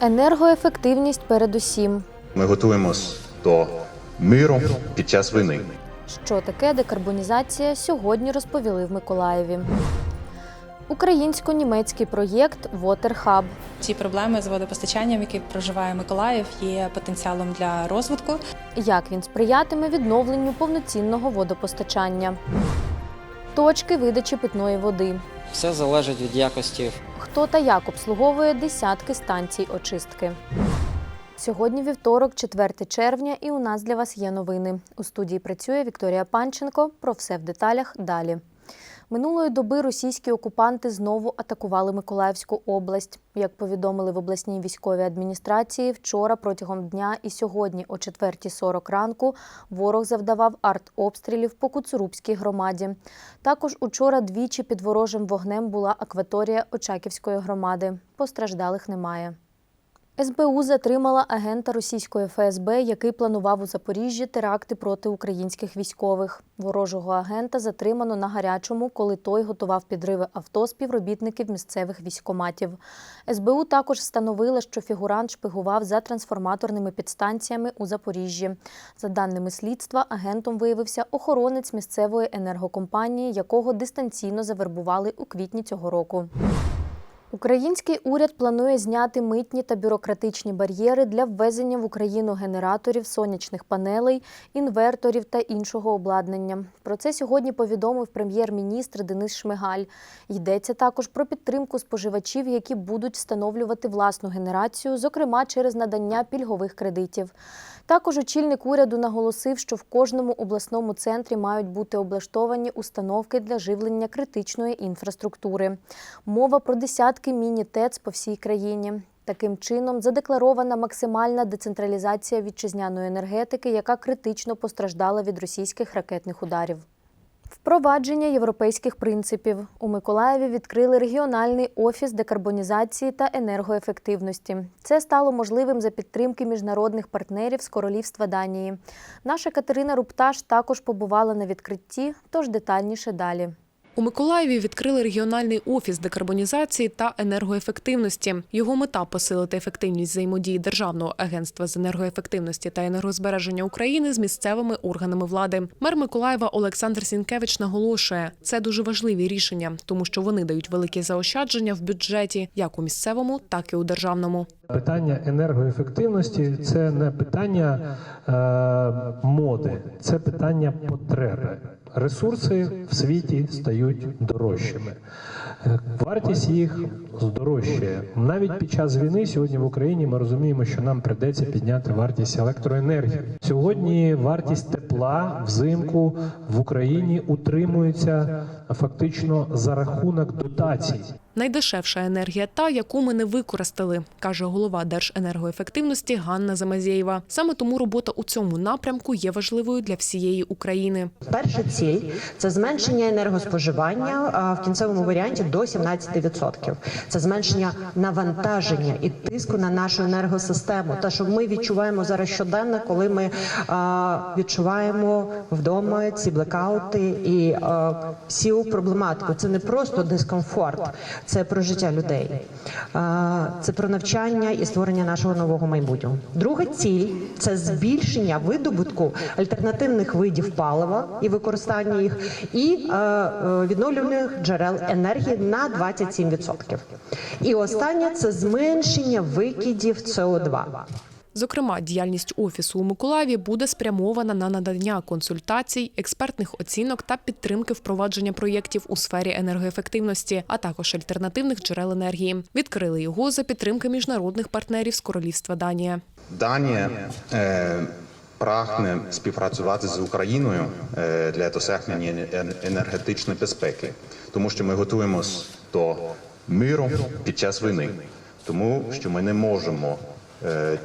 Енергоефективність передусім. Ми готуємось до миру під час війни. Що таке декарбонізація, сьогодні розповіли в Миколаєві. Українсько-німецький проєкт Water Hub. Ті проблеми з водопостачанням, які проживає Миколаїв, є потенціалом для розвитку. Як він сприятиме відновленню повноцінного водопостачання. Точки видачі питної води. Все залежить від якості Хто та як обслуговує десятки станцій очистки. Сьогодні вівторок, 4 червня, і у нас для вас є новини. У студії працює Вікторія Панченко. Про все в деталях далі. Минулої доби російські окупанти знову атакували Миколаївську область. Як повідомили в обласній військовій адміністрації, вчора протягом дня і сьогодні о 4.40 ранку ворог завдавав артобстрілів по Куцурубській громаді. Також учора двічі під ворожим вогнем була акваторія Очаківської громади. Постраждалих немає. СБУ затримала агента російської ФСБ, який планував у Запоріжжі теракти проти українських військових. Ворожого агента затримано на гарячому, коли той готував підриви авто співробітників місцевих військоматів. СБУ також встановила, що фігурант шпигував за трансформаторними підстанціями у Запоріжжі. За даними слідства, агентом виявився охоронець місцевої енергокомпанії, якого дистанційно завербували у квітні цього року. Український уряд планує зняти митні та бюрократичні бар'єри для ввезення в Україну генераторів, сонячних панелей, інверторів та іншого обладнання. Про це сьогодні повідомив прем'єр-міністр Денис Шмигаль. Йдеться також про підтримку споживачів, які будуть встановлювати власну генерацію, зокрема через надання пільгових кредитів. Також очільник уряду наголосив, що в кожному обласному центрі мають бути облаштовані установки для живлення критичної інфраструктури. Мова про десятки міні-ТЕЦ по всій країні. Таким чином задекларована максимальна децентралізація вітчизняної енергетики, яка критично постраждала від російських ракетних ударів. Впровадження європейських принципів у Миколаєві відкрили регіональний офіс декарбонізації та енергоефективності. Це стало можливим за підтримки міжнародних партнерів з королівства Данії. Наша Катерина Рупташ також побувала на відкритті, тож детальніше далі. У Миколаєві відкрили регіональний офіс декарбонізації та енергоефективності. Його мета посилити ефективність взаємодії Державного агентства з енергоефективності та енергозбереження України з місцевими органами влади. Мер Миколаєва Олександр Сінкевич наголошує, це дуже важливі рішення, тому що вони дають великі заощадження в бюджеті, як у місцевому, так і у державному. Питання енергоефективності це не питання е, моди, це питання потреби. Ресурси в світі стають дорожчими. Е, Вартість їх здорожчає. Навіть під час війни сьогодні в Україні ми розуміємо, що нам придеться підняти вартість електроенергії. Сьогодні вартість тепла взимку в Україні утримується фактично за рахунок дотацій. Найдешевша енергія та, яку ми не використали, каже голова Держенергоефективності Ганна Замазєєва. Саме тому робота у цьому напрямку є важливою для всієї України. Перша ціль це зменшення енергоспоживання в кінцевому варіанті до 17%. Це зменшення навантаження і тиску на нашу енергосистему. Те, що ми відчуваємо зараз щоденно, коли ми відчуваємо вдома ці блекаути і всю проблематику. Це не просто дискомфорт, це про життя людей, це про навчання і створення нашого нового майбутнього. Друга ціль це збільшення видобутку альтернативних видів палива і використання їх, і е, е, відновлюваних джерел енергії на 27%. І останнє це зменшення викидів СО2. Зокрема, діяльність офісу у Миколаєві буде спрямована на надання консультацій, експертних оцінок та підтримки впровадження проєктів у сфері енергоефективності, а також альтернативних джерел енергії. Відкрили його за підтримки міжнародних партнерів з королівства Данія. Данія е, прагне співпрацювати з Україною е, для досягнення енергетичної безпеки, тому що ми готуємось до миру під час війни, тому що ми не можемо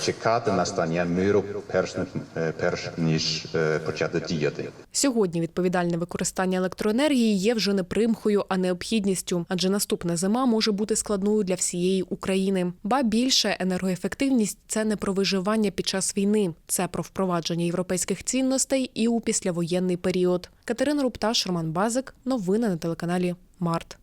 чекати настання миру перш, е, перш ніж е, почати діяти. Сьогодні відповідальне використання електроенергії є вже не примхою, а необхідністю, адже наступна зима може бути складною для всієї України. Ба більше енергоефективність це не про виживання під час війни, це про впровадження європейських цінностей і у післявоєнний період. Катерина Рупташ, Роман Базик. Новини на телеканалі Март.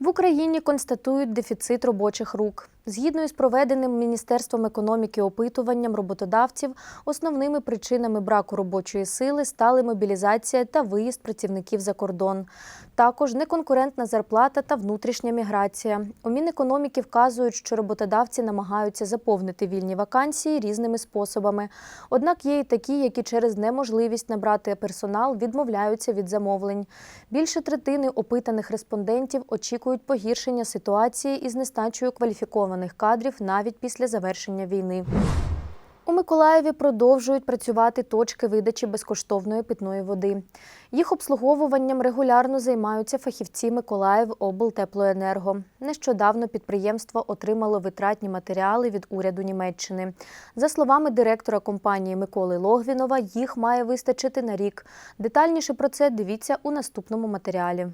В Україні констатують дефіцит робочих рук. Згідно із проведеним Міністерством економіки опитуванням роботодавців, основними причинами браку робочої сили стали мобілізація та виїзд працівників за кордон. Також неконкурентна зарплата та внутрішня міграція. У Мінекономіки вказують, що роботодавці намагаються заповнити вільні вакансії різними способами. Однак є і такі, які через неможливість набрати персонал відмовляються від замовлень. Більше третини опитаних респондентів очікують погіршення ситуації із нестачею кваліфікованих кадрів навіть після завершення війни. У Миколаєві продовжують працювати точки видачі безкоштовної питної води. Їх обслуговуванням регулярно займаються фахівці Миколаїв облтеплоенерго. Нещодавно підприємство отримало витратні матеріали від уряду Німеччини. За словами директора компанії Миколи Логвінова, їх має вистачити на рік. Детальніше про це дивіться у наступному матеріалі.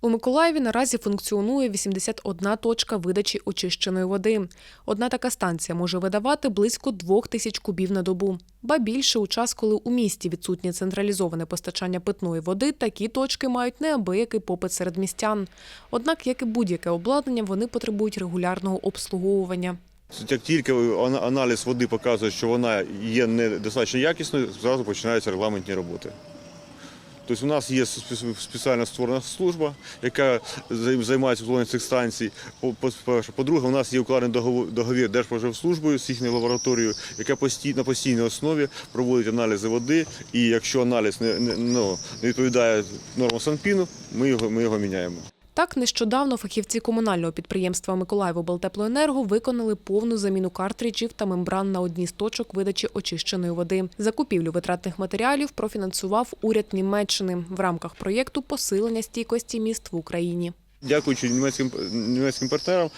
У Миколаєві наразі функціонує 81 точка видачі очищеної води. Одна така станція може видавати близько двох тисяч кубів на добу. Ба більше у час, коли у місті відсутнє централізоване постачання питної води, такі точки мають неабиякий попит серед містян. Однак, як і будь-яке обладнання, вони потребують регулярного обслуговування. Як тільки аналіз води показує, що вона є недостатньо якісною, зразу починаються регламентні роботи. Тобто у нас є спеціальна створена служба, яка займається обслуговуванням цих станцій. По-друге, у нас є укладений договір Держпроживслужбою з їхньою лабораторією, яка на постійній основі проводить аналізи води. І якщо аналіз не, ну, відповідає нормам Санпіну, ми його міняємо. Так, нещодавно фахівці комунального підприємства Миколаївоблтеплоенерго виконали повну заміну картриджів та мембран на одній з точок видачі очищеної води. Закупівлю витратних матеріалів профінансував уряд Німеччини в рамках проєкту посилення стійкості міст в Україні. Дякуючи німецьким німецьким партнерам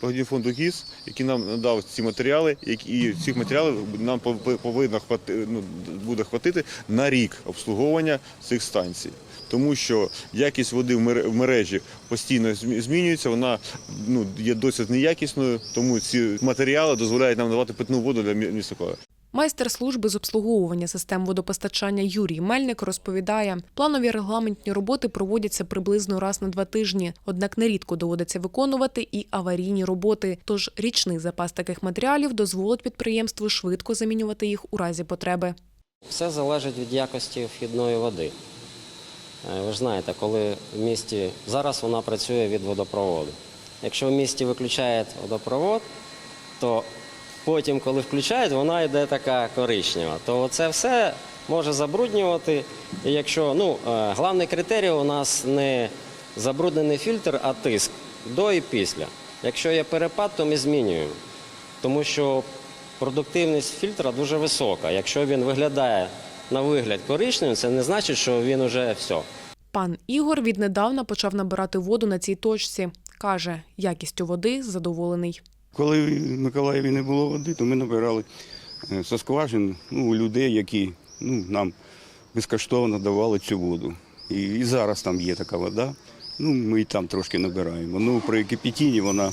благодійного фонду ГІС, який нам надав ці матеріали, і цих матеріалів нам пов- повинно хвати, ну, буде хватити на рік обслуговування цих станцій. Тому що якість води в мере- мережі постійно змінюється, вона ну, є досить неякісною, тому ці матеріали дозволяють нам давати питну воду для мі- міста Миколаєва. Майстер служби з обслуговування систем водопостачання Юрій Мельник розповідає, планові регламентні роботи проводяться приблизно раз на два тижні. Однак нерідко доводиться виконувати і аварійні роботи. Тож річний запас таких матеріалів дозволить підприємству швидко замінювати їх у разі потреби. Все залежить від якості вхідної води. Е, Ви ж знаєте, коли в місті зараз вона працює від водопроводу. Якщо в місті виключають водопровод, то потім, коли включають, вона йде така коричнева. То це все може забруднювати. І якщо ну, е, головний критерій у нас не забруднений фільтр, а тиск до і після. Якщо є перепад, то ми змінюємо. Тому що продуктивність фільтра дуже висока. Якщо він виглядає на вигляд коричневим, це не значить, що він уже все. Пан Ігор віднедавна почав набирати воду на цій точці. Каже, якістю води задоволений. Коли в Миколаєві не було води, то ми набирали е, со скважин ну, у людей, які ну, нам безкоштовно давали цю воду. І, і зараз там є така вода. Ну, ми і там трошки набираємо. Ну, при кипятінні вона е,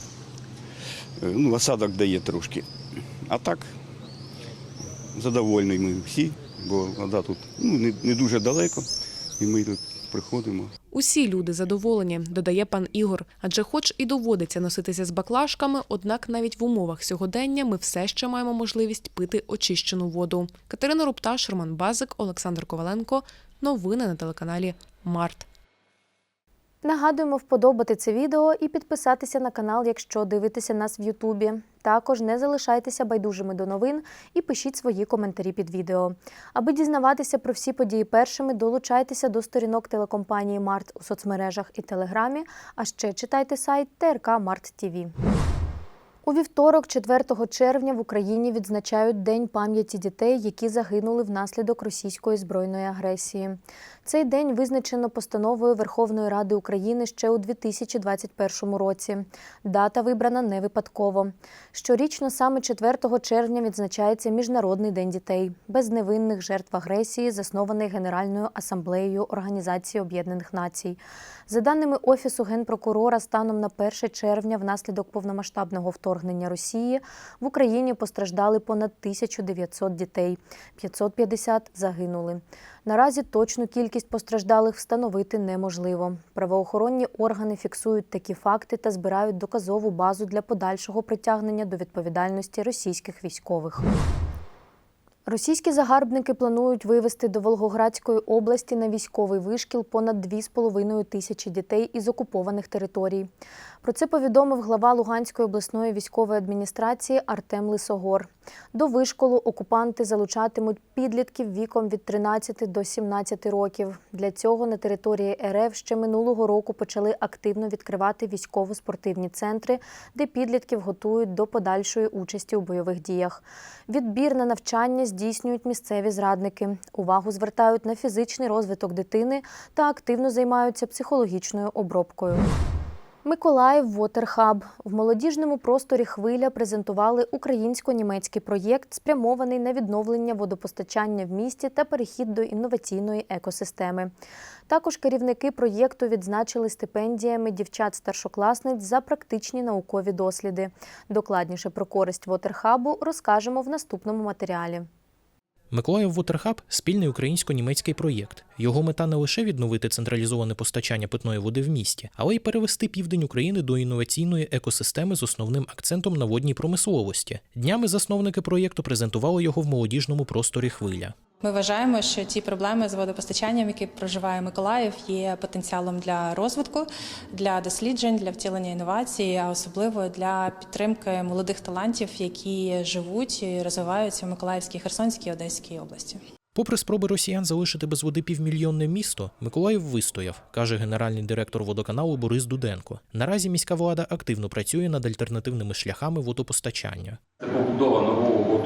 ну, осадок дає трошки. А так, задовольні ми всі, бо вода тут ну, не, не дуже далеко, і ми тут приходимо. Усі люди задоволені, додає пан Ігор. Адже, хоч і доводиться носитися з баклажками, однак навіть в умовах сьогодення ми все ще маємо можливість пити очищену воду. Катерина Рупташ, Роман Базик, Олександр Коваленко. Новини на телеканалі Март. Нагадуємо вподобати це відео і підписатися на канал, якщо дивитеся нас в Ютубі. Також не залишайтеся байдужими до новин і пишіть свої коментарі під відео. Аби дізнаватися про всі події першими, долучайтеся до сторінок телекомпанії Март у соцмережах і Телеграмі, а ще читайте сайт ТРК Март ТІВІ. У вівторок, 4 червня, в Україні відзначають День пам'яті дітей, які загинули внаслідок російської збройної агресії. Цей день визначено постановою Верховної Ради України ще у 2021 році. Дата вибрана не випадково. Щорічно саме 4 червня відзначається Міжнародний день дітей, без невинних жертв агресії, заснований Генеральною асамблеєю Організації Об'єднаних Націй. За даними Офісу генпрокурора, станом на 1 червня, внаслідок повномасштабного вторгнення Росії в Україні постраждали понад 1900 дітей, 550 загинули. Наразі точну кількість постраждалих встановити неможливо. Правоохоронні органи фіксують такі факти та збирають доказову базу для подальшого притягнення до відповідальності російських військових. Російські загарбники планують вивезти до Волгоградської області на військовий вишкіл понад 2,5 тисячі дітей із окупованих територій. Про це повідомив глава Луганської обласної військової адміністрації Артем Лисогор. До вишколу окупанти залучатимуть підлітків віком від 13 до 17 років. Для цього на території РФ ще минулого року почали активно відкривати військово-спортивні центри, де підлітків готують до подальшої участі у бойових діях. Відбір на навчання здійснюють місцеві зрадники. Увагу звертають на фізичний розвиток дитини та активно займаються психологічною обробкою. Миколаїв Вотерхаб в молодіжному просторі Хвиля презентували українсько-німецький проєкт, спрямований на відновлення водопостачання в місті та перехід до інноваційної екосистеми. Також керівники проєкту відзначили стипендіями дівчат-старшокласниць за практичні наукові досліди. Докладніше про користь Вотерхабу розкажемо в наступному матеріалі. Миколаїв Вотерхаб спільний українсько-німецький проєкт. Його мета не лише відновити централізоване постачання питної води в місті, але й перевести південь України до інноваційної екосистеми з основним акцентом на водній промисловості. Днями засновники проєкту презентували його в молодіжному просторі Хвиля. Ми вважаємо, що ті проблеми з водопостачанням, які проживає Миколаїв, є потенціалом для розвитку, для досліджень, для втілення інновацій, а особливо для підтримки молодих талантів, які живуть і розвиваються в Миколаївській, Херсонській, Одеській області. Попри спроби росіян залишити без води півмільйонне місто, Миколаїв вистояв, каже генеральний директор водоканалу Борис Дуденко. Наразі міська влада активно працює над альтернативними шляхами водопостачання. Це побудова нового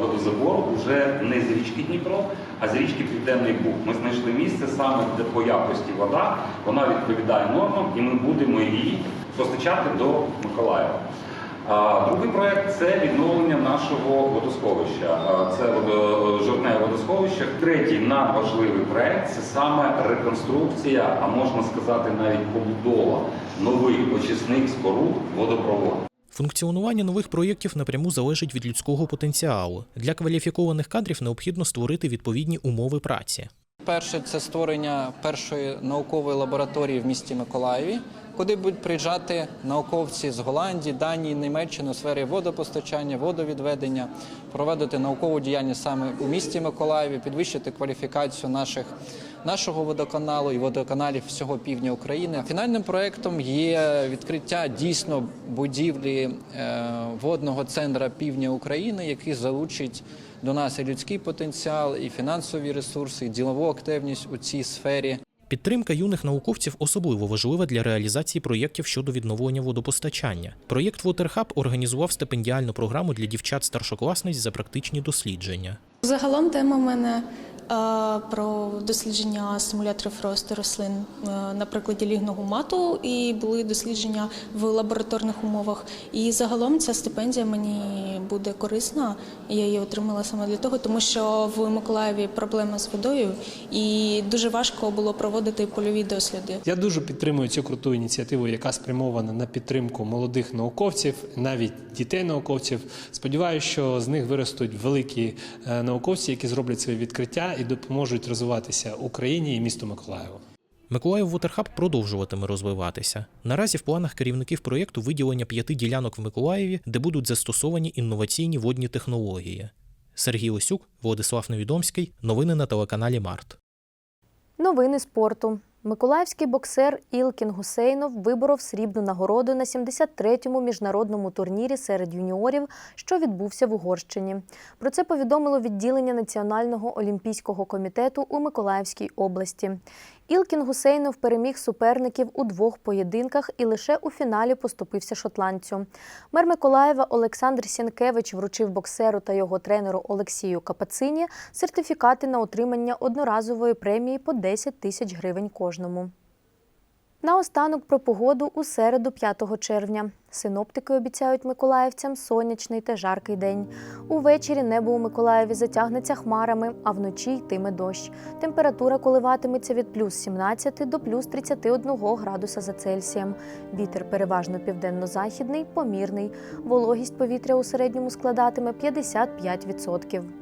водозабору вже не з річки Дніпро, а з річки Південний Буг. Ми знайшли місце саме де по якості вода. Вона відповідає нормам, і ми будемо її постачати до Миколаєва. А другий проект це відновлення нашого водосховища. Це водо- жовтневе водосховище. Третій надважливий проект це саме реконструкція, а можна сказати навіть побудова нових очисних споруд водопроводу. Функціонування нових проєктів напряму залежить від людського потенціалу. Для кваліфікованих кадрів необхідно створити відповідні умови праці. Перше це створення першої наукової лабораторії в місті Миколаєві, куди будуть приїжджати науковці з Голландії, Данії, Німеччини у сфері водопостачання, водовідведення, проводити наукову діяльність саме у місті Миколаєві, підвищити кваліфікацію наших нашого водоканалу і водоканалів всього півдня України. Фінальним проектом є відкриття дійсно будівлі е, водного центра півдня України, який залучить до нас і людський потенціал, і фінансові ресурси, і ділову активність у цій сфері. Підтримка юних науковців особливо важлива для реалізації проєктів щодо відновлення водопостачання. Проєкт Waterhub організував стипендіальну програму для дівчат-старшокласниць за практичні дослідження. Загалом тема в мене про дослідження стимуляторів росту рослин е, на прикладі лігного мату, і були дослідження в лабораторних умовах. І загалом ця стипендія мені буде корисна. Я її отримала саме для того, тому що в Миколаєві проблема з водою, і дуже важко було проводити польові досліди. Я дуже підтримую цю круту ініціативу, яка спрямована на підтримку молодих науковців, навіть дітей науковців. Сподіваюся, що з них виростуть великі е, науковці, які зроблять свої відкриття і допоможуть розвиватися Україні і місту Миколаєву. Миколаїв Вотерхаб продовжуватиме розвиватися. Наразі в планах керівників проєкту виділення п'яти ділянок в Миколаєві, де будуть застосовані інноваційні водні технології. Сергій Осюк, Владислав Невідомський. Новини на телеканалі Март. Новини спорту. Миколаївський боксер Ілкін Гусейнов виборов срібну нагороду на 73-му міжнародному турнірі серед юніорів, що відбувся в Угорщині. Про це повідомило відділення Національного олімпійського комітету у Миколаївській області. Ілкін Гусейнов переміг суперників у двох поєдинках і лише у фіналі поступився шотландцю. Мер Миколаєва Олександр Сінкевич вручив боксеру та його тренеру Олексію Капацині сертифікати на отримання одноразової премії по 10 тисяч гривень кожному. Наостанок про погоду у середу 5 червня. Синоптики обіцяють миколаївцям сонячний та жаркий день. Увечері небо у Миколаєві затягнеться хмарами, а вночі йтиме дощ. Температура коливатиметься від плюс 17 до плюс 31 градуса за Цельсієм. Вітер переважно південно-західний, помірний. Вологість повітря у середньому складатиме 55%.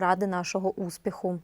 заради нашого успіху.